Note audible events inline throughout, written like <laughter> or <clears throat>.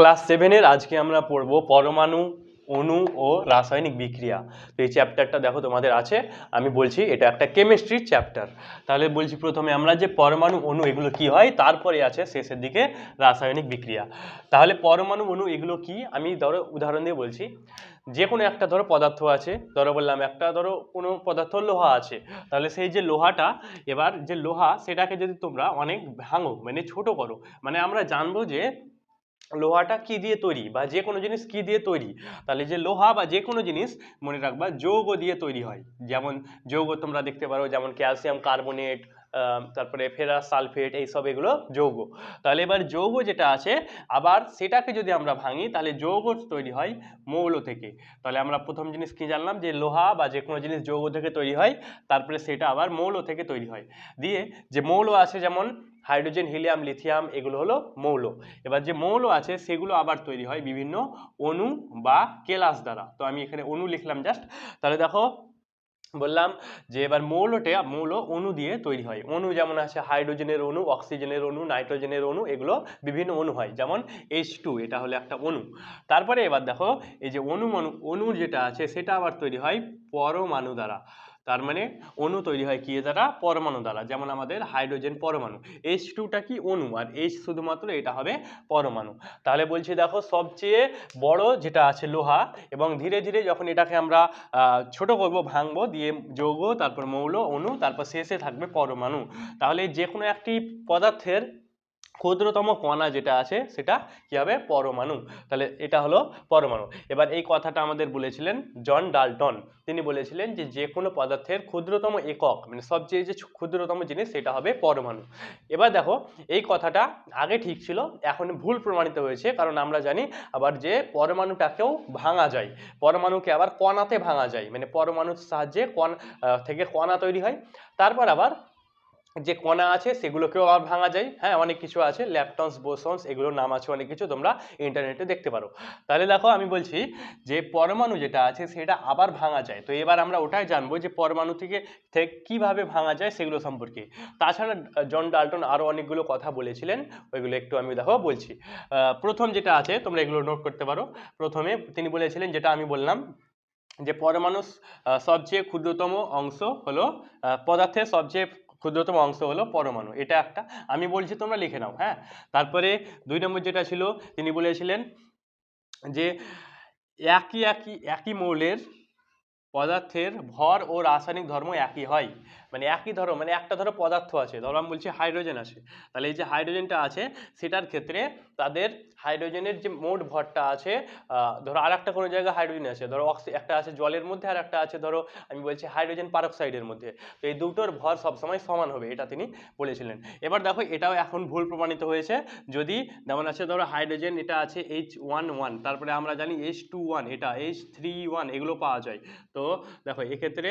Class সেভেনের আজকে আমরা পড়ব পরমাণু, অণু ও রাসায়নিক বিক্রিয়া। তো এই চ্যাপ্টারটা দেখো তোমাদের আছে, আমি বলছি এটা একটা কেমিস্ট্রির চ্যাপ্টার তাহলে বলছি প্রথমে আমরা যে পরমাণু, অণু, এগুলো কি হয়, তারপরে আছে শেষের দিকে রাসায়নিক বিক্রিয়া। তাহলে পরমাণু, অণু, এগুলো কি? আমি ধরো উদাহরণ দিয়ে বলছি যে কোনো একটা ধরো পদার্থ আছে, ধরো বললাম একটা ধরো কোনো পদার্থ লোহা আছে, তাহলে সেই যে লোহাটা, এবার যে লোহা, সেটাকে যদি তোমরা অনেক ভাঙো মানে ছোট করো মানে আমরা জানব যে লোহাটা কি দিয়ে তৈরি বা যে কোনো জিনিস কি দিয়ে তৈরি? তাহলে যে লোহা বা যে কোনো জিনিস মনে রাখবা যৌগ দিয়ে তৈরি হয়। যেমন যৌগ তোমরা দেখতে পারো, যেমন ক্যালসিয়াম কার্বনেট তারপরে ফেরাস সালফেট এইসব এগুলো যৌগ। তাহলে এবার যৌগ যেটা আছে, আবার সেটাকে যদি আমরা ভাঙি, তাহলে যৌগ তৈরি হয় মৌল থেকে। তাহলে আমরা প্রথম জিনিস কি জানলাম? যে লোহা বা যে কোনো জিনিস যৌগ থেকে তৈরি হয়, তারপরে সেটা আবার মৌল থেকে তৈরি হয়। দিয়ে যে মৌল আছে যেমন হাইড্রোজেন, হিলিয়াম, লিথিয়াম, এগুলো হলো মৌল। এবার যে মৌল আছে, সেগুলো আবার তৈরি হয় বিভিন্ন অণু বা কেলাস দ্বারা। তো আমি এখানে অণু লিখলাম জাস্ট তাহলে দেখো বললাম যে এবার মৌলটা, মৌল অণু দিয়ে তৈরি হয়। অণু যেমন আছে, হাইড্রোজেনের অণু, অক্সিজেনের অণু, নাইট্রোজেনের অণু, এগুলো বিভিন্ন অণু হয়, যেমন এইচ টু এটা হলো একটা অণু। তারপরে এবার দেখো, এই যে অণু অণু যেটা আছে, সেটা আবার তৈরি হয় পরমাণু দ্বারা। তার মানে অণু তৈরি হয় কি? দ্বারা পরমাণু দ্বারা, যেমন আমাদের হাইড্রোজেন পরমাণু। এইচ টুটা কি অণু? আর এইচ শুধুমাত্র এটা হবে পরমাণু। তাহলে বলছি দেখো, সবচেয়ে বড় যেটা আছে লোহা, এবং ধীরে ধীরে যখন এটাকে আমরা ছোট করব, ভাঙবো, দিয়ে যৌগ, তারপর মৌল, অণু, তারপর শেষে থাকবে পরমাণু। তাহলে যে কোনো একটি পদার্থের ক্ষুদ্রতম কণা যেটা আছে, সেটা কি হবে? পরমাণু। তাহলে এটা হলো পরমাণু। এবার এই কথাটা আমাদের বলেছিলেন জন ডাল্টন। তিনি বলেছিলেন যে যে কোনো পদার্থের ক্ষুদ্রতম একক মানে সবচেয়ে যে ক্ষুদ্রতম জিনিস, সেটা হবে পরমাণু। এবার দেখো, এই কথাটা আগে ঠিক ছিল, এখন ভুল প্রমাণিত হয়েছে, কারণ আমরা জানি আবার যে পরমাণুটাকেও ভাঙা যায়। পরমাণুকে আবার কণাতে ভাঙা যায়। মানে পরমাণুর সাহায্যে কণ থেকে কণা তৈরি হয়। তারপর আবার যে কণা আছে সেগুলোকেও আবার ভাঙা যায়। হ্যাঁ অনেক কিছু আছে, ল্যাপটনস, বোসন্স, এগুলোর নাম আছে অনেক কিছু, তোমরা ইন্টারনেটে দেখতে পারো। তাহলে দেখো, আমি বলছি যে পরমাণু যেটা আছে সেটা আবার ভাঙা যায়। তো এবার আমরা ওটাই জানব যে পরমাণু থেকে কীভাবে ভাঙা যায় সেগুলো সম্পর্কে। তাছাড়া জন ডাল্টন আরও অনেকগুলো কথা বলেছিলেন, ওইগুলো একটু আমি দেখো বলছি। প্রথম যেটা আছে, তোমরা এগুলো নোট করতে পারো। প্রথমে তিনি বলেছিলেন যেটা আমি বললাম, যে পরমাণু সবচেয়ে ক্ষুদ্রতম অংশ হলো পদার্থের সবচেয়ে ক্ষুদ্রতম অংশ হলো পরমাণু। এটা একটা। আমি বলছি তোমরা লিখে নাও হ্যাঁ? তারপরে দুই নম্বর যেটা ছিল, তিনি বলেছিলেন যে একই একই একই মৌলের পদার্থের ভর ও রাসায়নিক ধর্ম একই হয়। মানে একই ধরো মানে একটা ধরো পদার্থ আছে, ধরো আমি বলছি হাইড্রোজেন আছে। তাহলে এই যে হাইড্রোজেনটা আছে, সেটার ক্ষেত্রে তাদের হাইড্রোজেনের যে মোট ভরটা আছে ধরো আর একটা কোনো জায়গায় হাইড্রোজেন আছে, ধরো অক্সি একটা আছে জলের মধ্যে, আর একটা আছে ধরো আমি বলছি হাইড্রোজেন পারক্সাইডের মধ্যে। তো এই দুটোর ভর সবসময় সমান হবে, এটা তিনি বলেছিলেন। এবার দেখো, এটাও এখন ভুল প্রমাণিত হয়েছে। যদি যেমন আছে ধরো হাইড্রোজেন এটা আছে এইচ ওয়ান ওয়ান তারপরে আমরা জানি এইচ টু ওয়ান এটা এইচ থ্রি ওয়ান এগুলো পাওয়া যায়। তো দেখো, এক্ষেত্রে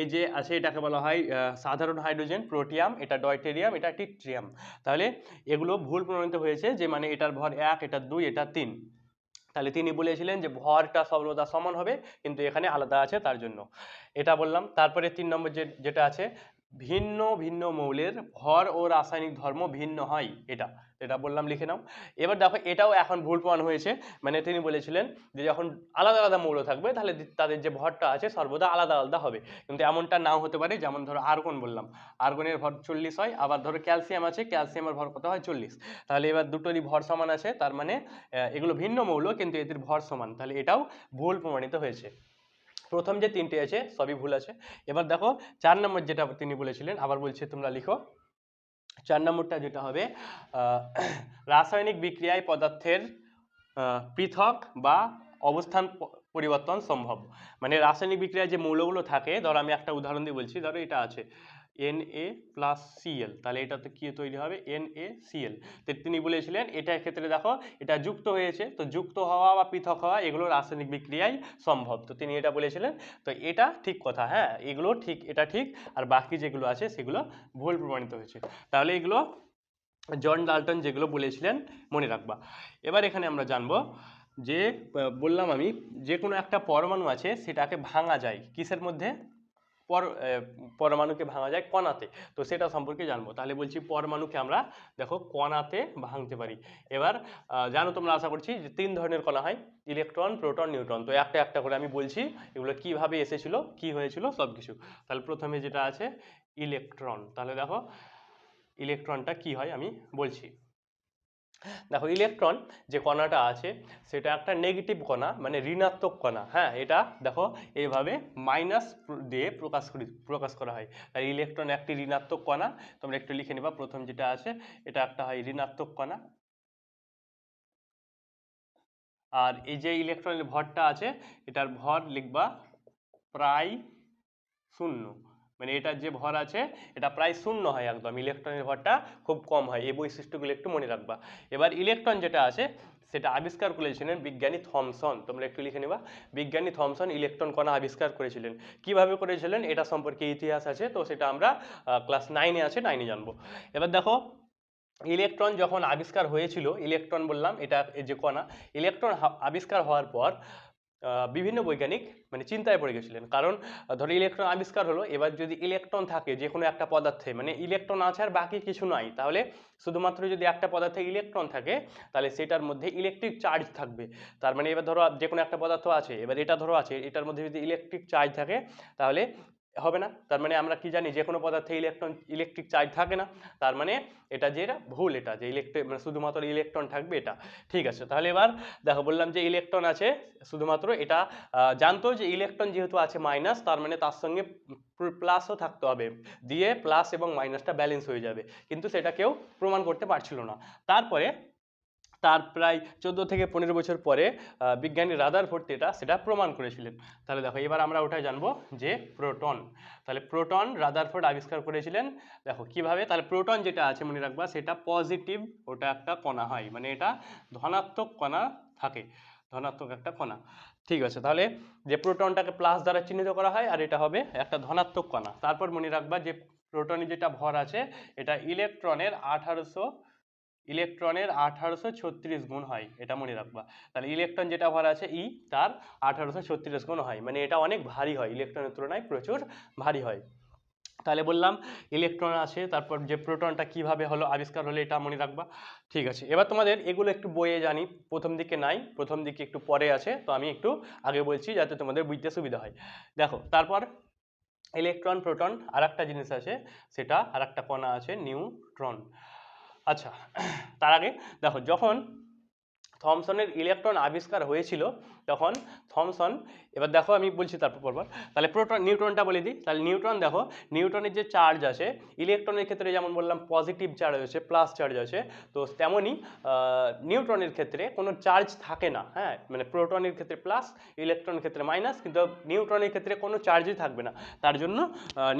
এই যে আছে এটাকে বলা হয় সাধারণ হাইড্রোজেন, প্রোটিয়াম, এটা ডয়টেরিয়াম, এটা টিট্রিয়াম। তাহলে এগুলো ভুল প্রমাণিত হয়েছে যে মানে এটার ভর এক এটা দুই এটা তিন। তাহলে তিনি বলেছিলেন যে ভরটা সর্বদা সমান হবে, কিন্তু এখানে আলাদা আছে তার জন্য। এটা বললাম। তারপরে তিন নম্বর যে, যেটা আছে ভিন্ন ভিন্ন মৌলের ভর ও রাসায়নিক ধর্ম ভিন্ন হয় এটা এটা বললাম লিখে নাও। এবার দেখো এটাও এখন ভুল প্রমাণ হয়েছে মানে তিনি বলেছিলেন যে যখন আলাদা আলাদা মৌল থাকবে, তাহলে তাদের যে ভরটা আছে সর্বদা আলাদা আলাদা হবে। কিন্তু এমনটা নাও হতে পারে, যেমন ধরো আর্গন বললাম। আর্গনের ভর চল্লিশ হয়, আবার ধরো ক্যালসিয়াম আছে, ক্যালসিয়ামের ভর কত হয় চল্লিশ। তাহলে এবার দুটোরই ভর সমান আছে, তার মানে এগুলো ভিন্ন মৌল, কিন্তু এদের ভর সমান। তাহলে এটাও ভুল প্রমাণিত হয়েছে। প্রথম যে তিনটে আছে, সবই ভুল আছে। এবার দেখো, চার নম্বর যেটা তিনি বলেছিলেন, আবার বলছে তোমরা লিখো। চার নম্বরটা যেটা হবে রাসায়নিক বিক্রিয়ায় পদার্থের পৃথক বা অবস্থান পরিবর্তন সম্ভব। মানে রাসায়নিক বিক্রিয়ায় যে মৌলগুলো থাকে, ধরো আমি একটা উদাহরণ দিয়ে বলছি, ধরো এটা আছে। এন এ প্লাস সিএল তাহলে এটাতে কি তৈরি হবে? এন এ সিএল তো তিনি বলেছিলেন এটার ক্ষেত্রে দেখো, এটা যুক্ত হয়েছে, তো যুক্ত হওয়া বা পৃথক হওয়া এগুলো রাসায়নিক বিক্রিয়ায় সম্ভব। তো তিনি এটা বলেছিলেন, তো এটা ঠিক কথা হ্যাঁ এগুলো ঠিক, এটা ঠিক, আর বাকি যেগুলো আছে সেগুলো ভুল প্রমাণিত হয়েছে। তাহলে এগুলো জন ডাল্টন যেগুলো বলেছিলেন, মনে রাখবা। এবার এখানে আমরা জানব যে বললাম আমি, যে কোনো একটা পরমাণু আছে, সেটাকে ভাঙা যায় কিসের মধ্যে? পরমাণুকে ভাঙা যায় কণাতে। তো সেটা সম্পর্কে জানব। তাহলে বলছি পরমাণুকে আমরা, দেখো, কণাতে ভাঙতে পারি। এবার জানো তোমরা, আশা করছি যে তিন ধরনের কণা হয়। Electron, proton, neutron. তো একটা একটা করে আমি বলছি, এগুলো কীভাবে এসেছিল, কি হয়েছিল সব কিছু তাহলে প্রথমে যেটা আছে, ইলেকট্রন। তাহলে দেখো, ইলেকট্রনটা কি হয় আমি বলছি। দেখো ইলেকট্রন যে কণাটা আছে, সেটা একটা নেগেটিভ কণা মানে ঋণাত্মক কণা হ্যাঁ? এটা দেখো এইভাবে মাইনাস দিয়ে প্রকাশ করি, প্রকাশ করা হয়। আর ইলেকট্রন একটি ঋণাত্মক কণা, তোমরা একটু লিখে নিবা, প্রথম যেটা আছে, এটা একটা হয় ঋণাত্মক কণা। আর এই যে ইলেকট্রনের ভরটা আছে, এটার ভর লিখবা প্রায় শূন্য। মানে এটার যে ভর আছে, এটা প্রায় শূন্য হয় একদম। ইলেকট্রনের ভরটা খুব কম হয়। এই বৈশিষ্ট্যগুলো একটু মনে রাখবা। এবার ইলেকট্রন যেটা আছে, সেটা আবিষ্কার করেছিলেন বিজ্ঞানী থমসন। তোমরা একটু লিখে নেবা। বিজ্ঞানী থমসন ইলেকট্রন কণা আবিষ্কার করেছিলেন। কীভাবে করেছিলেন? এটা সম্পর্কে ইতিহাস আছে, তো সেটা আমরা ক্লাস নাইনে আছে নাইনে জানব। এবার দেখো, ইলেকট্রন যখন আবিষ্কার হয়েছিল, ইলেকট্রন বললাম, এটা যে কণা, ইলেকট্রন আবিষ্কার হওয়ার পর বিভিন্ন বৈজ্ঞানিক মানে চিন্তায় পড়ে গেছিলেন। কারণ ধরো ইলেকট্রন আবিষ্কার হলো, এবার যদি ইলেকট্রন থাকে যে কোনো একটা পদার্থে মানে ইলেকট্রন আছে আর বাকি কিছু নাই, তাহলে শুধুমাত্র যদি একটা পদার্থে ইলেকট্রন থাকে, তাহলে সেটার মধ্যে ইলেকট্রিক চার্জ থাকবে। তার মানে এবার ধরো যে কোনো একটা পদার্থ আছে, এবার এটা ধরো আছে, এটার মধ্যে যদি ইলেকট্রিক চার্জ থাকে, তাহলে হবে না। তার মানে আমরা কি জানি যে কোনো পদার্থে ইলেকট্রন ইলেকট্রিক চার্জ থাকে না। তার মানে এটা যে এটা ভুল এটা, যে ইলেকট্রিক মানে শুধুমাত্র ইলেকট্রন থাকবে এটা। ঠিক আছে, তাহলে এবার দেখো, বললাম যে ইলেকট্রন আছে, শুধুমাত্র এটা জানতো যে ইলেকট্রন যেহেতু আছে মাইনাস তার মানে তার সঙ্গে প্লাসও থাকতে হবে। দিয়ে প্লাস এবং মাইনাসটা ব্যালেন্স হয়ে যাবে। কিন্তু সেটা কেউ প্রমাণ করতে পারছিল না। তারপরে তার প্রায় চোদ্দ থেকে পনেরো বছর পরে বিজ্ঞানী রাদারফোর্ড এটা সেটা প্রমাণ করেছিলেন। তাহলে দেখো, এবার আমরা ওটাই জানব যে প্রোটন, তাহলে প্রোটন রাদারফোর্ড আবিষ্কার করেছিলেন, দেখো কীভাবে, তাহলে প্রোটন যেটা আছে মনে রাখবা, সেটা পজিটিভ, ওটা একটা কণা হয় মানে এটা ধনাত্মক কণা থাকে, ধনাত্মক একটা কণা। ঠিক আছে, তাহলে যে প্রোটনটাকে প্লাস দ্বারা চিহ্নিত করা হয়, আর এটা হবে একটা ধনাত্মক কণা। তারপর মনে রাখবা যে প্রোটনে যেটা ভর আছে, এটা ইলেকট্রনের আঠারোশো ইলেকট্রনের আঠারোশো ছত্রিশ গুণ হয়, এটা মনে রাখবা। তাহলে ইলেকট্রন যেটা ভর আছে, ই তার আঠারোশো ছত্রিশ গুণ হয় মানে এটা অনেক ভারী হয়, ইলেকট্রনের তুলনায় প্রচুর ভারী হয়। তাহলে বললাম, ইলেকট্রন আছে তারপর যে প্রোটনটা কীভাবে হলো, আবিষ্কার হলো, এটা মনে রাখবা। ঠিক আছে, এবার তোমাদের এগুলো একটু বইয়ে জানি, প্রথম দিকে নাই, প্রথম দিকে একটু পরে আছে, তো আমি একটু আগে বলছি যাতে তোমাদের বুঝতে সুবিধা হয়। দেখো, তারপর ইলেকট্রন, প্রোটন আর জিনিস আছে, সেটা আর একটা কণা আছে, নিউট্রন। আচ্ছা তার আগে দেখো যখন থমসনের ইলেকট্রন আবিষ্কার হয়েছিল তখন থমসন এবার দেখো আমি বলছি তারপর পরপর তাহলে প্রোটন, নিউট্রনটা বলে দিই। তাহলে নিউট্রন দেখো, নিউট্রনের যে চার্জ আছে, ইলেকট্রনের ক্ষেত্রে যেমন বললাম পজিটিভ চার্জ আছে প্লাস চার্জ আছে, তো তেমনই নিউট্রনের ক্ষেত্রে কোনো চার্জ থাকে না হ্যাঁ? মানে প্রোটনের ক্ষেত্রে প্লাস ইলেকট্রনের ক্ষেত্রে মাইনাস কিন্তু নিউট্রনের ক্ষেত্রে কোনো চার্জই থাকবে না। তার জন্য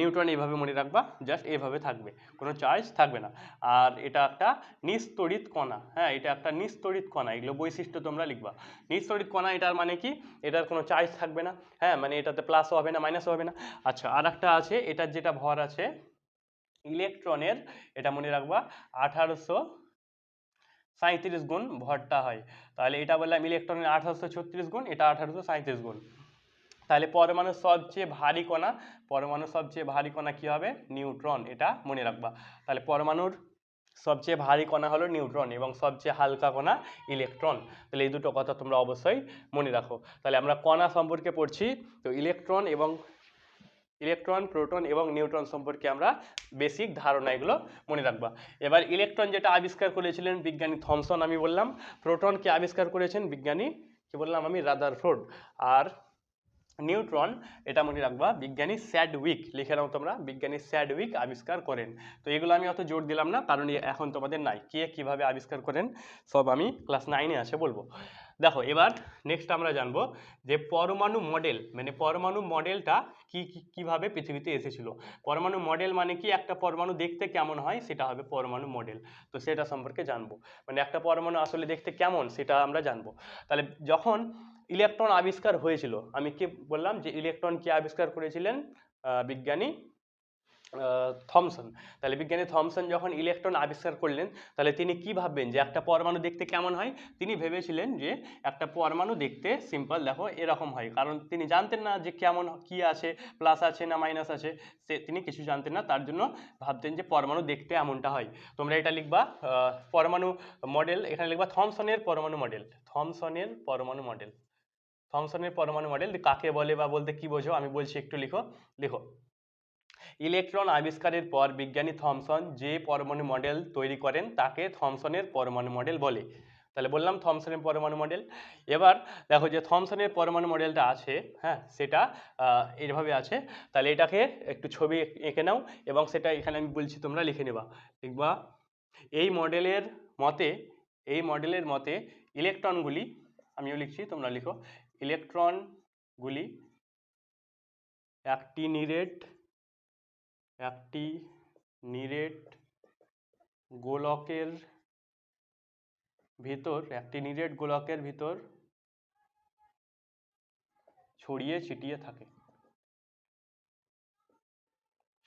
নিউট্রন এইভাবে মনে রাখবা জাস্ট এইভাবে থাকবে, কোনো চার্জ থাকবে না। আর এটা একটা নিস্তড়িত কণা হ্যাঁ? এটা একটা নিস্তড়িত কণা, এগুলো বৈশিষ্ট্য তোমরা লিখবা। নিস্তড়িত কণা, এটার মানে কি? এটার কোনো চার্জ থাকবে না। হ্যাঁ মানে এটাতে প্লাসও হবে না মাইনাসও হবে না। আচ্ছা আর একটা আছে, এটার যেটা ভর আছে, ইলেকট্রনের, এটা মনে রাখবা, আঠারোশো সাঁত্রিশ গুণ ভরটা হয়। তাহলে এটা বললাম ইলেকট্রনের আঠারোশো ছত্রিশ গুণ, এটা আঠারোশো সাঁত্রিশ গুণ। তাহলে পরমাণু সবচেয়ে ভারী কণা, পরমাণুর সবচেয়ে ভারী কণা কি হবে? নিউট্রন, এটা মনে রাখবা। তাহলে পরমাণুর সবচেয়ে ভারী কণা হলো নিউট্রন এবং সবচেয়ে হালকা কণা ইলেকট্রন। তাহলে এই দুটো কথা তোমরা অবশ্যই মনে রাখো। তাহলে আমরা কণা সম্পর্কে পড়ছি, তো ইলেকট্রন এবং ইলেকট্রন, প্রোটন এবং নিউট্রন সম্পর্কে আমরা বেসিক ধারণা এগুলো মনে রাখবা। এবার ইলেকট্রন যেটা আবিষ্কার করেছিলেন বিজ্ঞানী থমসন, আমি বললাম। প্রোটনকে আবিষ্কার করেছেন বিজ্ঞানী, কি বললাম আমি? রাদারফোর্ড। আর নিউট্রন, এটা মনে রাখবা, বিজ্ঞানী স্যাডউইক, লিখে নাও তোমরা, বিজ্ঞানী স্যাডউইক আবিষ্কার করেন। তো এগুলো আমি অত জোর দিলাম না, কারণ এখন তোমাদের নাই, কে কীভাবে আবিষ্কার করেন, সব আমি ক্লাস নাইনে আছে বলব। দেখো, এবার নেক্সট আমরা জানব যে পরমাণু মডেল মানে পরমাণু মডেলটা কি- কীভাবে পৃথিবীতে এসেছিল? পরমাণু মডেল মানে কি? একটা পরমাণু দেখতে কেমন হয়? সেটা হবে পরমাণু মডেল তো সেটা সম্পর্কে জানব। মানে একটা পরমাণু আসলে দেখতে কেমন? সেটা আমরা জানব। তাহলে যখন ইলেকট্রন আবিষ্কার হয়েছিল। আমি কি বললাম যে ইলেকট্রন কে আবিষ্কার করেছিলেন? বিজ্ঞানী থমসন। তাহলে বিজ্ঞানী থমসন যখন ইলেকট্রন আবিষ্কার করলেন, তাহলে তিনি কি ভাববেন? যে একটা পরমাণু দেখতে কেমন হয়? তিনি ভেবেছিলেন যে একটা পরমাণু দেখতে সিম্পল দেখো, এরকম হয়। কারণ তিনি জানতেন না যে কেমন, কি আছে প্লাস আছে না মাইনাস আছে। সে, তিনি কিছু জানতেন না। তার জন্য ভাবতেন যে পরমাণু দেখতে এমনটা হয়। তোমরা এটা লিখবা পরমাণু মডেল এখানে লিখবা থমসনের পরমাণু মডেল থমসনের পরমাণু মডেল থমসনের পরমাণু মডেল কাকে বলে বা বলতে কি বোঝো আমি বলছি একটু লিখো। লিখো। ইলেকট্রন আবিষ্কারের পর বিজ্ঞানী থমসন যে পরমাণু মডেল তৈরি করেন তাকে থমসনের পরমাণু মডেল বলে। তাহলে বললাম থমসনের পরমাণু মডেল এবার দেখো যে থমসনের পরমাণু মডেলটা আছে হ্যাঁ সেটা আহ, এইভাবে আছে। তাহলে এটাকে একটু ছবি এঁকে নাও এবং সেটা এখানে আমি বলছি তোমরা লিখে নেবা। লিখবা এই মডেলের মতে এই মডেলের মতে ইলেকট্রনগুলি আমিও লিখছি তোমরা লিখো ইলেকট্রনগুলি একটি নিরেট একটি নিরেট গোলকের ভিতর, একটি নিরেট গোলকের ভিতর ছড়িয়ে ছিটিয়ে থাকে।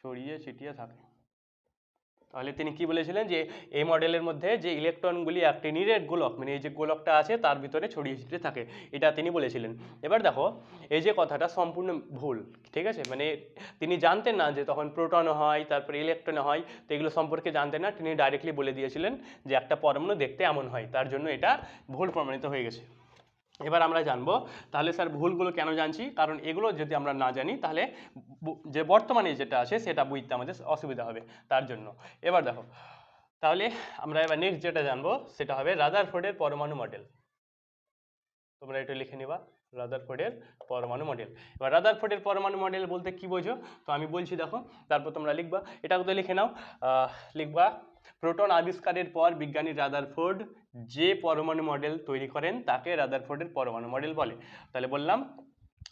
ছড়িয়ে ছিটিয়ে থাকে। তাহলে তিনি কি বলেছিলেন যে, এই মডেলের মধ্যে যে ইলেকট্রনগুলি একটি নিরেট গোলক মানে এই যে গোলকটা আছে, তার ভিতরে ছড়িয়ে ছিটিয়ে থাকে, এটা তিনি বলেছিলেন। এবার দেখো, এই যে কথাটা সম্পূর্ণ ভুল, ঠিক আছে? মানে তিনি জানতেন না যে তখন প্রোটন হয়, তারপরে ইলেকট্রন হয়, তো এগুলো সম্পর্কে জানতেন না, তিনি ডাইরেক্টলি বলে দিয়েছিলেন যে একটা পরমাণু দেখতে এমন হয়, তার জন্য এটা ভুল প্রমাণিত হয়ে গেছে। এবার আমরা জানব, তাহলে স্যার ভুলগুলো কেন জানছি? কারণ এগুলো যদি আমরা না জানি, তাহলে যে বর্তমানে যেটা আছে, সেটা বুঝতে আমাদের অসুবিধা হবে তার জন্য। এবার দেখো, তাহলে আমরা এবার নেক্সট যেটা জানব, সেটা হবে রাদারফোর্ডের পরমাণু মডেল তোমরা এটা লিখে নিবা, রাদারফোর্ডের পরমাণু মডেল এবার রাদারফোর্ডের পরমাণু মডেল বলতে কি বোঝো? তো আমি বলছি দেখো, তারপর তোমরা লিখবা। এটা তো লিখে নাও লিখবা প্রোটন আবিষ্কারের পর বিজ্ঞানী রাদারফোর্ড যে পরমাণু মডেল তৈরি করেন তাকে রাদারফোর্ডের পরমাণু মডেল বলে। তাহলে বললাম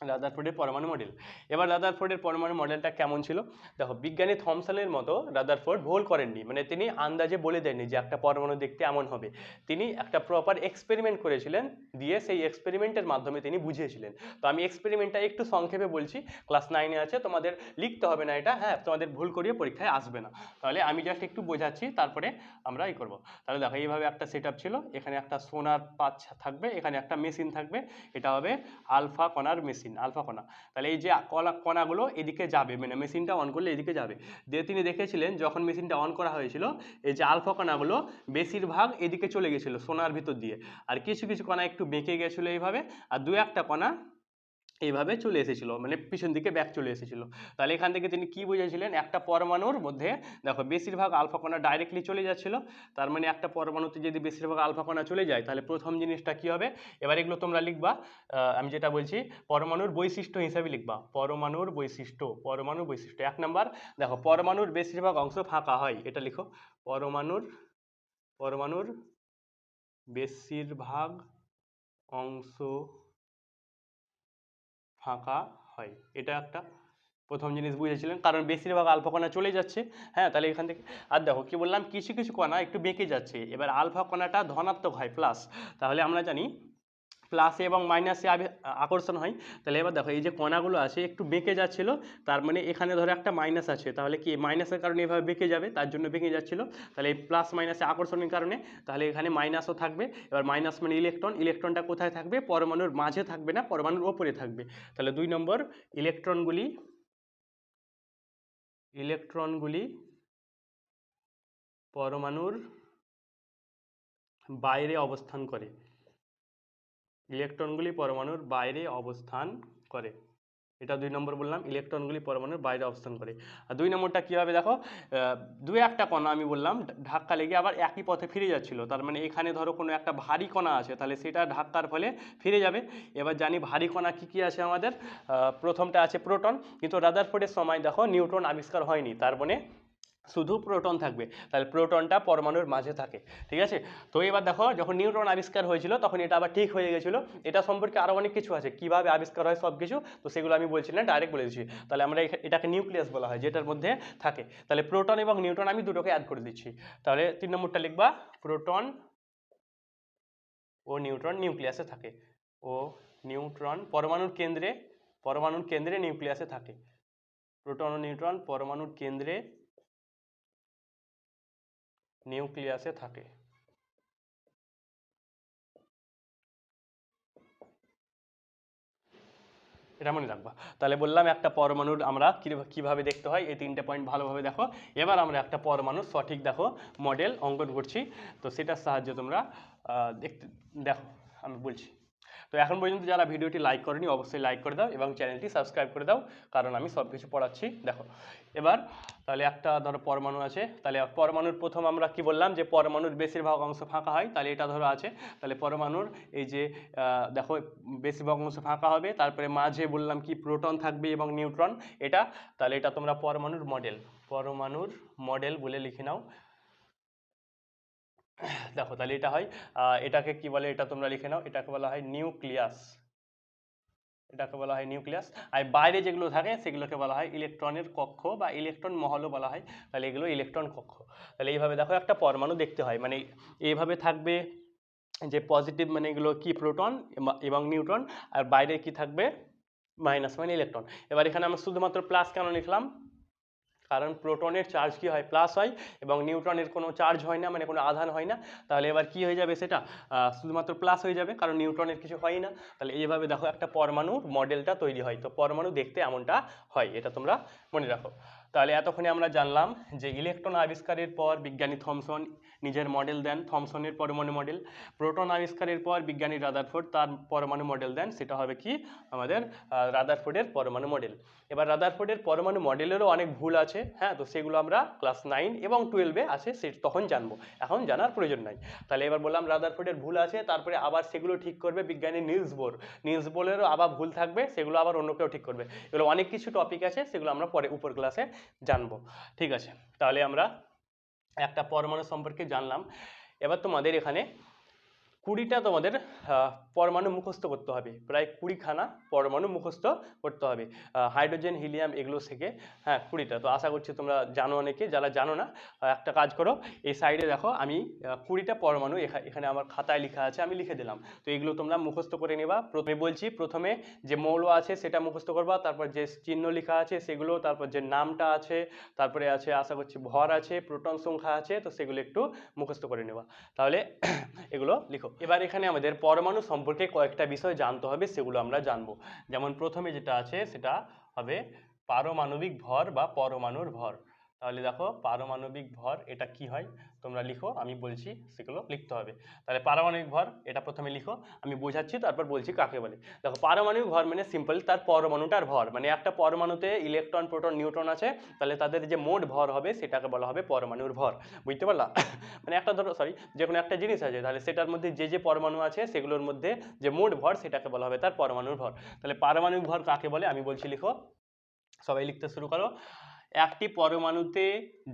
রাদারফোর্ডের পরমাণু মডেল এবার রাদারফোর্ডের পরমাণু মডেলটা কেমন ছিল? দেখো, বিজ্ঞানী থমসনের মতো রাদারফোর্ড ভুল করেননি। মানে তিনি আন্দাজে বলে দেননি যে একটা পরমাণু দেখতে এমন হবে। তিনি একটা প্রপার এক্সপেরিমেন্ট করেছিলেন, দিয়ে সেই এক্সপেরিমেন্টের মাধ্যমে তিনি বুঝিয়েছিলেন। তো আমি এক্সপেরিমেন্টটা একটু সংক্ষেপে বলছি। ক্লাস নাইনে আছে, তোমাদের লিখতে হবে না এটা। হ্যাঁ তোমাদের ভুল করিয়ে পরীক্ষায় আসবে না। তাহলে আমি জাস্ট একটু বোঝাচ্ছি, তারপরে আমরা এই করব। তাহলে দেখো, এইভাবে একটা সেট ছিল। এখানে একটা সোনার পাঁচ থাকবে, এখানে একটা মেশিন থাকবে। এটা হবে আলফা কণার মেশিন আলফা কণা তাহলে এই যে কলা কণাগুলো এদিকে যাবে মানে মেশিনটা অন করলে এদিকে যাবে। দিয়ে তিনি দেখেছিলেন, যখন মেশিনটা অন করা হয়েছিল, এই যে আলফা কণাগুলো বেশিরভাগ এদিকে চলে গেছিল সোনার ভিতর দিয়ে। আর কিছু কিছু কণা একটু বেঁকে গেছিল এইভাবে। আর দু একটা কণা এইভাবে চলে এসেছিল মানে পিছন দিকে ব্যাক চলে এসেছিল। তাহলে এখান থেকে তিনি কি বুঝেছিলেন? একটা পরমাণুর মধ্যে, দেখো বেশিরভাগ আলফা কণা ডাইরেক্টলি চলে যাচ্ছিল, তার মানে একটা পরমাণুতে যদি বেশিরভাগ আলফা কণা চলে যায়, তাহলে প্রথম জিনিসটা কি হবে? এবার এগুলো তোমরা লিখবা আমি যেটা বলছি, পরমাণুর বৈশিষ্ট্য হিসাবে লিখবা, পরমাণুর বৈশিষ্ট্য পরমাণুর বৈশিষ্ট্য। এক নাম্বার, দেখো পরমাণুর বেশিরভাগ অংশ ফাঁকা হয়, এটা লিখো, পরমাণুর পরমাণুর বেশিরভাগ অংশ ফাঁকা হয়। এটা একটা প্রথম জিনিস বুঝেছিলেন। কারণ বেশিরভাগ আলফা কণা চলে যাচ্ছে হ্যাঁ? তাহলে এখান থেকে আর দেখো, কি বললাম, কিছু কিছু কণা একটু বেঁকে যাচ্ছে। এবার আলফা কণাটা ধনাত্মক হয় প্লাস তাহলে আমরা জানি প্লাসে এবং মাইনাসে আকর্ষণ হয়। তাহলে এবার দেখো, এই যে কণাগুলো আছে, একটু বেঁকে যাচ্ছিল, তার মানে এখানে ধরো একটা মাইনাস আছে। তাহলে কি মাইনাসের কারণে এভাবে বেঁকে যাবে? তার জন্য বেঁকে যাচ্ছিল। তাহলে এই প্লাস মাইনাসে আকর্ষণের কারণে, তাহলে এখানে মাইনাসও থাকবে। এবার মাইনাস মানে ইলেকট্রন ইলেকট্রনটা কোথায় থাকবে? পরমাণুর মাঝে থাকবে না, পরমাণুর ওপরে থাকবে। তাহলে দুই নম্বর ইলেকট্রনগুলি ইলেকট্রনগুলি পরমাণুর বাইরে অবস্থান করে। ইলেকট্রনগুলি পরমাণুর বাইরে অবস্থান করে। এটা দুই নম্বর বললাম, ইলেকট্রনগুলি পরমাণুর বাইরে অবস্থান করে। আর দুই নম্বরটা কী হবে দেখো দু একটা কণা আমি বললাম ধাক্কা লেগে আবার একই পথে ফিরে যাচ্ছিল। তার মানে এখানে ধরো কোনো একটা ভারী কণা আছে, তাহলে সেটা ধাক্কার ফলে ফিরে যাবে। এবার জানি ভারী কণা কী কী আছে আমাদের? প্রথমটা আছে প্রোটন, কিন্তু রাদারফোর্ডের সময় দেখো নিউট্রন আবিষ্কার হয়নি, তার মানে শুধু প্রোটন থাকবে, তাহলে প্রোটনটা পরমাণুর মাঝে থাকে, ঠিক আছে? তো এবার দেখো, যখন নিউট্রন আবিষ্কার হয়েছিল, তখন এটা আবার ঠিক হয়ে গেছিল। এটা সম্পর্কে আরও অনেক কিছু আছে, কীভাবে আবিষ্কার হয় সব কিছু তো সেগুলো আমি বলছি না ডাইরেক্ট বলে দিচ্ছি। তাহলে আমরা এটাকে নিউক্লিয়াস বলা হয়, যেটার মধ্যে থাকে। তাহলে প্রোটন এবং নিউট্রন আমি দুটোকে অ্যাড করে দিচ্ছি। তাহলে তিন নম্বরটা লিখবা প্রোটন ও নিউট্রন নিউক্লিয়াসে থাকে। ও নিউট্রন পরমাণুর কেন্দ্রে পরমাণুর কেন্দ্রে নিউক্লিয়াসে থাকে। প্রোটন ও নিউট্রন পরমাণুর কেন্দ্রে নিউক্লিয়াসে থাকে। এটা মনে রাখবা। তাহলে বললাম একটা পরমাণুর আমরা কিভাবে- দেখতে হয়? এই তিনটে পয়েন্ট ভালোভাবে দেখো। এবার আমরা একটা পরমাণুর সঠিক দেখো মডেল অঙ্কন করছি। তো সেটার সাহায্যে তোমরা দেখতে, দেখো, আমি বলছি। তো এখন পর্যন্ত যারা ভিডিওটি লাইক করেনি, অবশ্যই লাইক করে দাও এবং চ্যানেলটি সাবস্ক্রাইব করে দাও, কারণ আমি সব কিছু পড়াচ্ছি, দেখো। এবার, তাহলে একটা ধরো পরমাণু আছে, তাহলে পরমাণুর প্রথম আমরা কি বললাম যে পরমাণুর বেশিরভাগ অংশ ফাঁকা হয়, তাহলে এটা ধরো আছে। তাহলে পরমাণুর এই যে দেখো বেশিরভাগ অংশ ফাঁকা হবে, তারপরে মাঝে বললাম কি প্রোটন থাকবে এবং নিউট্রন, এটা, তাহলে এটা তোমরা পরমাণুর মডেল পরমাণুর মডেল বলে লিখে নাও। দেখো, তাহলে এটা হয় এটাকে কি বলে, এটা তোমরা লিখে নাও, এটাকে বলা হয় নিউক্লিয়াস। এটাকে বলা হয় নিউক্লিয়াস। আর বাইরে যেগুলো থাকে, সেগুলোকে বলা হয় ইলেকট্রনের কক্ষ বা ইলেকট্রন মহলও বলা হয়। তাহলে এগুলো ইলেকট্রন কক্ষ। তাহলে এইভাবে দেখো, একটা পরমাণু দেখতে হয়। মানে এইভাবে থাকবে যে পজিটিভ মানে এগুলো কি প্রোটন এবং নিউট্রন আর বাইরে কি থাকবে মাইনাস মানে ইলেকট্রন এবার এখানে আমরা শুধুমাত্র প্লাস কেন লিখলাম? কারণ প্রোটনের চার্জ কি হয়? প্লাস হয় এবং নিউট্রনের কোনো চার্জ হয় না মানে কোনো আধান হয় না। তাহলে এবার কি হয়ে যাবে সেটা? শুধুমাত্র প্লাস হয়ে যাবে, কারণ নিউট্রনের কিছু হয় না। তাহলে এইভাবে দেখো একটা পরমাণুর মডেলটা তৈরি হয়। তো পরমাণু দেখতে এমনটা হয়, এটা তোমরা মনে রাখো। তাহলে এতক্ষণে আমরা জানলাম যে ইলেকট্রন আবিষ্কারের পর বিজ্ঞানী থমসন নিজের মডেল দেন থমসনের পরমাণু মডেল প্রোটন আবিষ্কারের পর বিজ্ঞানী রাদারফোর্ড তার পরমাণু মডেল দেন, সেটা হবে কি? আমাদের রাদারফোর্ডের পরমাণু মডেল এবার রাদারফোর্ডের পরমাণু মডেলেরও অনেক ভুল আছে হ্যাঁ? তো সেগুলো আমরা ক্লাস নাইন এবং টুয়েলভে আছে, সে তখন জানব। এখন জানার প্রয়োজন নাই। তাহলে এবার বললাম রাদারফোর্ডের ভুল আছে, তারপরে আবার সেগুলো ঠিক করবে বিজ্ঞানী নিলস বোর নিলস বোরেরও আবার ভুল থাকবে, সেগুলো আবার অন্য কেউ ঠিক করবে। এগুলো অনেক কিছু টপিক আছে, সেগুলো আমরা পরে, উপর ক্লাসে জানব। ঠিক আছে, তাহলে আমরা একটা পরমাণু সম্পর্কে জানলাম। এবার তোমাদের এখানে কুড়িটা তোমাদের পরমাণু মুখস্থ করতে হবে। প্রায় কুড়িখানা পরমাণু মুখস্থ করতে হবে। হাইড্রোজেন, হিলিয়াম এগুলো থেকে হ্যাঁ কুড়িটা। তো আশা করছি তোমরা জানো অনেকে, যারা জানো না একটা কাজ করো, এই সাইডে দেখো, আমি কুড়িটা পরমাণু এখানে আমার খাতায় লেখা আছে, আমি লিখে দিলাম। তো এগুলো তোমরা মুখস্থ করে নেবা। প্রথমে বলছি, প্রথমে যে মৌল আছে সেটা মুখস্থ করবা, তারপর যে চিহ্ন লেখা আছে সেগুলো, তারপর যে নামটা আছে, তারপরে আছে, আশা করছি ভর আছে, প্রোটন সংখ্যা আছে, তো সেগুলো একটু মুখস্থ করে নেবা। তাহলে <clears throat> এগুলো লিখো। এবার এখানে আমাদের পরমাণু সম্পর্কে কয়েকটা বিষয় জানতে হবে, সেগুলো আমরা জানব। যেমন প্রথমে যেটা আছে, সেটা হবে পারমাণবিক ভর বা পরমাণুর ভর। তাহলে দেখো পারমাণবিক ভর এটা কি হয়? তোমরা লিখো, আমি বলছি সেগুলো লিখতে হবে। তাহলে পারমাণবিক ভর, এটা প্রথমে লিখো, আমি বোঝাচ্ছি, তারপর বলছি কাকে বলে। দেখো পারমাণবিক ভর মানে সিম্পল তার পরমাণুটার ভর। মানে একটা পরমাণুতে ইলেকট্রন প্রোটন নিউট্রন আছে, তাহলে তাদের যে মোট ভর হবে, সেটাকে বলা হবে পরমাণুর ভর। বুঝতে পারলা? <coughs> মানে একটা ধরো সরি যে কোনো একটা জিনিস আছে, তাহলে সেটার মধ্যে যে যে পরমাণু আছে, সেগুলোর মধ্যে যে মোট ভর, সেটাকে বলা হবে তার পরমাণুর ভর। তাহলে পারমাণবিক ভর কাকে বলে? আমি বলছি লিখো। সবাই লিখতে শুরু করো। একটি পরমাণুতে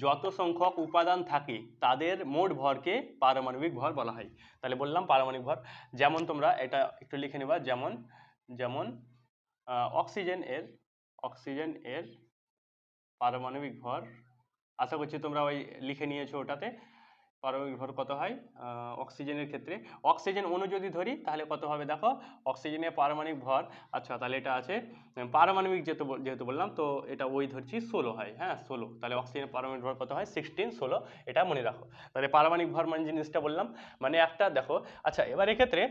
যত সংখ্যক উপাদান থাকে, তাদের মোট ভরকে পারমাণবিক ভর বলা হয়। তাহলে বললাম পারমাণবিক ভর। যেমন তোমরা এটা একটু লিখে নেবা, যেমন যেমন অক্সিজেন এর অক্সিজেন এর পারমাণবিক ভর। আশা করছি তোমরা ওই লিখে নিয়েছো ওটাতে। পারমাণবিক কত হয়? অক্সিজেনের ক্ষেত্রে। অক্সিজেন অণু যদি ধরি, তাহলে কত হবে দেখো? অক্সিজেনের পারমাণবিক ভর। আচ্ছা তাহলে এটা আছে পারমাণবিক যেহেতু যেহেতু বললাম, তো এটা ওই ধরছি ষোলো হয় হ্যাঁ ষোলো। তাহলে অক্সিজেনের পারমাণবিক ভর কত হয়? সিক্সটিন ষোলো। এটা মনে রাখো। তাহলে পারমাণবিক ভর মানে জিনিসটা বললাম মানে একটা দেখো। আচ্ছা এবার এক্ষেত্রে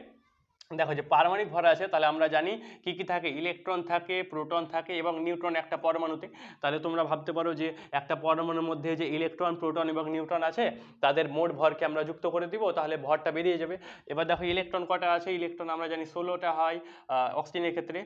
দেখো যে পারমাণবিক ভর আছে, তাহলে আমরা জানি কি কি থাকে? ইলেকট্রন থাকে, প্রোটন থাকে এবং নিউট্রন একটা পরমাণুতে। তাহলে তোমরা ভাবতে পারো যে একটা পরমাণুর মধ্যে যে ইলেকট্রন, প্রোটন এবং নিউট্রন আছে, তাদের মোট ভরকে আমরা যুক্ত করে দিব, তাহলে ভরটা বেরিয়ে যাবে। এবার দেখো ইলেকট্রন কটা আছে? ইলেকট্রন আমরা জানি ষোলোটা হয় অক্সিজেনের ক্ষেত্রে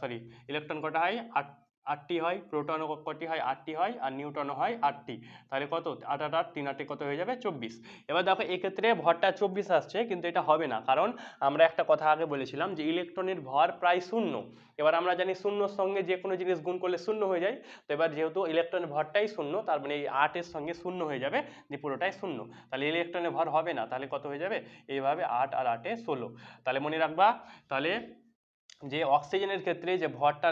সরি ইলেকট্রন কটা হয়? আট আটটি হয়, প্রোটনও কটি হয়, আটটি হয় আর নিউটনও হয় আটটি। তাহলে কত? আট আট আট, তিন, আটে কত হয়ে যাবে? চব্বিশ। এবার দেখো, এক্ষেত্রে ভরটা চব্বিশ আসছে, কিন্তু এটা হবে না। কারণ আমরা একটা কথা আগে বলেছিলাম যে ইলেকট্রনের ভর প্রায় শূন্য। এবার আমরা জানি শূন্যর সঙ্গে যে কোনো জিনিস গুণ করলে শূন্য হয়ে যায়। তো এবার যেহেতু ইলেকট্রনের ভরটাই শূন্য, তার মানে এই আটের সঙ্গে শূন্য হয়ে যাবে, যে পুরোটাই শূন্য। তাহলে ইলেকট্রনের ভর হবে না। তাহলে কত হয়ে যাবে? এইভাবে আট আর আটে ষোলো। তাহলে মনে রাখবা, তাহলে যে অক্সিজেনের ক্ষেত্রে যে ভরটা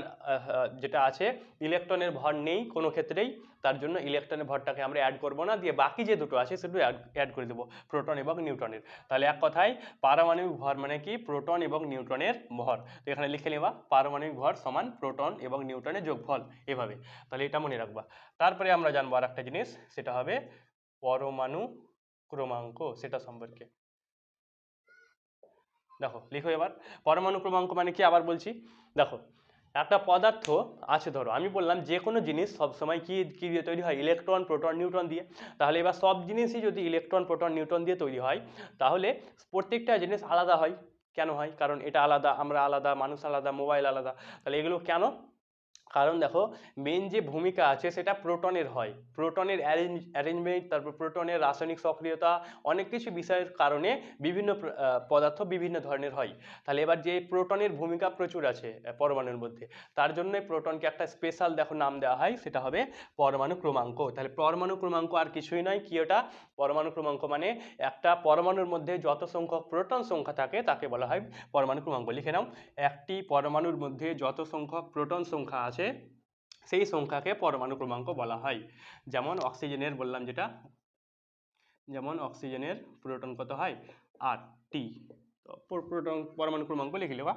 যেটা আছে, ইলেকট্রনের ভর নেই কোনো ক্ষেত্রেই, তার জন্য ইলেকট্রনের ভরটাকে আমরা অ্যাড করব না, দিয়ে বাকি যে দুটো আছে সেগুলো অ্যাড করে দেবো প্রোটন এবং নিউট্রনের তাহলে এক কথায়, পারমাণবিক ভর মানে কি? প্রোটন এবং নিউট্রনের ভর। তো এখানে লিখে নেবা, পারমাণবিক ভর সমান প্রোটন এবং নিউট্রনের যোগফল, এভাবে। তাহলে এটা মনে রাখবা। তারপরে আমরা জানব আর একটা জিনিস, সেটা হবে পরমাণু ক্রমাঙ্ক, সেটা সম্পর্কে। দেখো, লিখো এবার। পরমাণু ক্রমাঙ্ক মানে কি? আবার বলছি। দেখো, একটা পদার্থ আছে, ধরো, আমি বললাম যে কোনো জিনিস সবসময় কী কী দিয়ে তৈরি হয়? ইলেকট্রন, প্রোটন, নিউট্রন দিয়ে। তাহলে এবার সব জিনিসই যদি ইলেকট্রন, প্রোটন, নিউট্রন দিয়ে তৈরি হয়, তাহলে প্রত্যেকটা জিনিস আলাদা হয়। কেন হয়? কারণ এটা আলাদা, আমরা আলাদা, মানুষ আলাদা, মোবাইল আলাদা। তাহলে এগুলো কেন কারণ দেখো মেন যে ভূমিকা আছে সেটা প্রোটনের হয়। প্রোটনের অ্যারেঞ্জমেন্ট তারপর প্রোটনের রাসায়নিক সক্রিয়তা, অনেক কিছু বিষয়ের কারণে বিভিন্ন পদার্থ বিভিন্ন ধরনের হয়। তাহলে এবার যে প্রোটনের ভূমিকা প্রচুর আছে পরমাণুর মধ্যে, তার জন্য প্রোটনকে একটা স্পেশাল দেখো নাম দেওয়া হয়, সেটা হবে পরমাণু ক্রমাঙ্ক। তাহলে পরমাণু ক্রমাঙ্ক আর কিছুই নয়, কি ওটা? পরমাণু ক্রমাঙ্ক মানে একটা পরমাণুর মধ্যে যত সংখ্যক প্রোটন সংখ্যা থাকে, তাকে বলা হয় পরমাণু ক্রমাঙ্ক। লিখে নাও, একটি পরমাণুর মধ্যে যত সংখ্যক প্রোটন সংখ্যা আছে, সেই সংখ্যাকে পরমাণু ক্রমাঙ্ক বলা হয়। যেমন অক্সিজেনের বললাম যেটা, যেমন অক্সিজেনের প্রোটন কত হয়? আটটি। প্রোটন, পরমাণু ক্রমাঙ্ক লিখে নেবা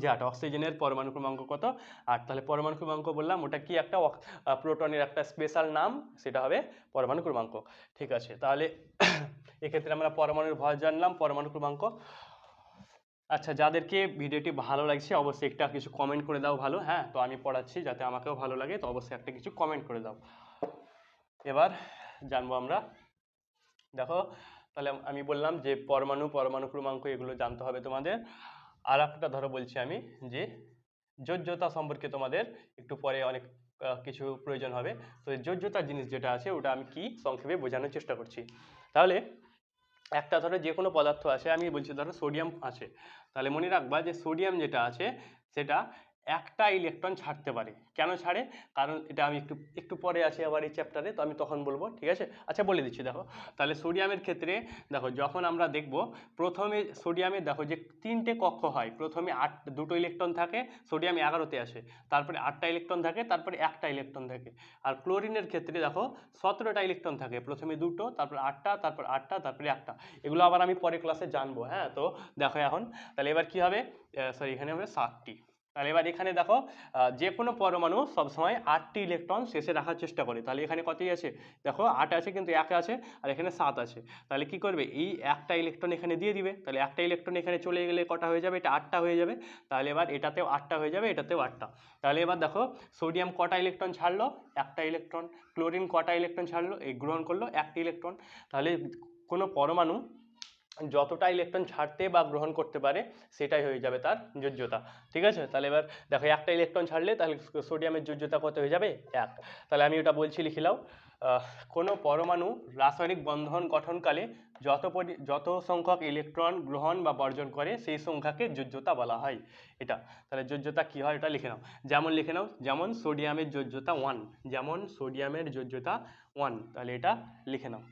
যে আট অক্সিজেনের পরমাণু ক্রমাঙ্ক কত? আট তাহলে পরমাণু ক্রমাঙ্ক বললাম, ওটা কি একটা প্রোটনের একটা স্পেশাল নাম? সেটা হবে পরমাণু ক্রমাঙ্ক। ঠিক আছে, তাহলে <coughs> এক্ষেত্রে আমরা পরমাণুর ভর জানলাম, পরমাণু ক্রমাঙ্ক। আচ্ছা যাদেরকে ভিডিওটি ভালো লাগছে, অবশ্যই একটা কিছু কমেন্ট করে দাও ভালো হ্যাঁ? তো আমি পড়াচ্ছি, যাতে আমাকেও ভালো লাগে, তো অবশ্যই একটা কিছু কমেন্ট করে দাও। এবার জানব আমরা। দেখো, তাহলে আমি বললাম যে পরমাণু পরমাণু ক্রমাঙ্ক এগুলো জানতে হবে তোমাদের। আর একটা ধরো বলছি আমি যে যোজ্যতা সম্পর্কে তোমাদের একটু পরে অনেক কিছু প্রয়োজন হবে। তো যোজ্যতা জিনিস যেটা আছে, ওটা আমি কি সংক্ষেপে বোঝানোর চেষ্টা করছি। তাহলে একটা ধরো যে কোনো পদার্থ আছে, আমি বলছি ধরো সোডিয়াম আছে। তাহলে মনে রাখবা যে সোডিয়াম যেটা আছে, সেটা একটা ইলেকট্রন ছাড়তে পারে। কেন ছাড়ে? কারণ এটা আমি একটু একটু পরে আছে আবার এই চ্যাপ্টারে তো আমি তখন বলব, ঠিক আছে? আচ্ছা বলে দিচ্ছি, দেখো। তাহলে সোডিয়ামের ক্ষেত্রে, দেখো, যখন আমরা দেখব, প্রথমে সোডিয়ামে দেখো, যে তিনটে কক্ষ হয়। প্রথমে আট, দুটো ইলেকট্রন থাকে সোডিয়াম এগারোতে আসে। তারপরে আটটা ইলেকট্রন থাকে, তারপরে একটা ইলেকট্রন থাকে। আর ক্লোরিনের ক্ষেত্রে, দেখো, সতেরোটা ইলেকট্রন থাকে। প্রথমে দুটো, তারপর আটটা তারপর আটটা, তারপরে একটা। এগুলো আবার আমি পরে ক্লাসে জানব হ্যাঁ? তো দেখো এখন, তাহলে এবার কি হবে? সরি এখানে হবে সাতটি। তাহলে এবার এখানে দেখো যে কোনো পরমাণু সবসময় আটটি ইলেকট্রন শেষে রাখার চেষ্টা করে। তাহলে এখানে কতই আছে? দেখো, আট আছে কিন্তু এক আছে আর এখানে সাত আছে। তাহলে কি করবে? এই একটা ইলেকট্রন এখানে দিয়ে দিবে। তাহলে একটা ইলেকট্রন এখানে চলে গেলে কটা হয়ে যাবে? এটা আটটা হয়ে যাবে। তাহলে এবার এটাতেও আটটা হয়ে যাবে, এটাতেও আটটা। তাহলে এবার দেখো, সোডিয়াম কটা ইলেকট্রন ছাড়লো? একটা ইলেকট্রন। ক্লোরিন কটা ইলেকট্রন ছাড়লো? এই গ্রহণ করল একটি ইলেকট্রন। তাহলে কোনো পরমাণু যতটা ইলেকট্রন ছাড়তে বা গ্রহণ করতে পারে সেটাই হয়ে যাবে তার যোজ্যতা। ঠিক আছে? তাহলে এবার দেখো একটা ইলেকট্রন ছাড়লে তাহলে সোডিয়ামের যোজ্যতা কত হয়ে যাবে? এক। তাহলে আমি ওটা বলছি লিখে নাও। আহ, কোনো পরমাণু রাসায়নিক বন্ধন গঠনকালে যত যত সংখ্যক ইলেকট্রন গ্রহণ বা বর্জন করে সেই সংখ্যাকে যোজ্যতা বলা হয়। এটা। তাহলে যোজ্যতা কী হয়? এটা লিখে নাও। যেমন লিখে নাও যেমন সোডিয়ামের যোজ্যতা ওয়ান যেমন সোডিয়ামের যোজ্যতা ওয়ান তাহলে এটা লিখে নাও।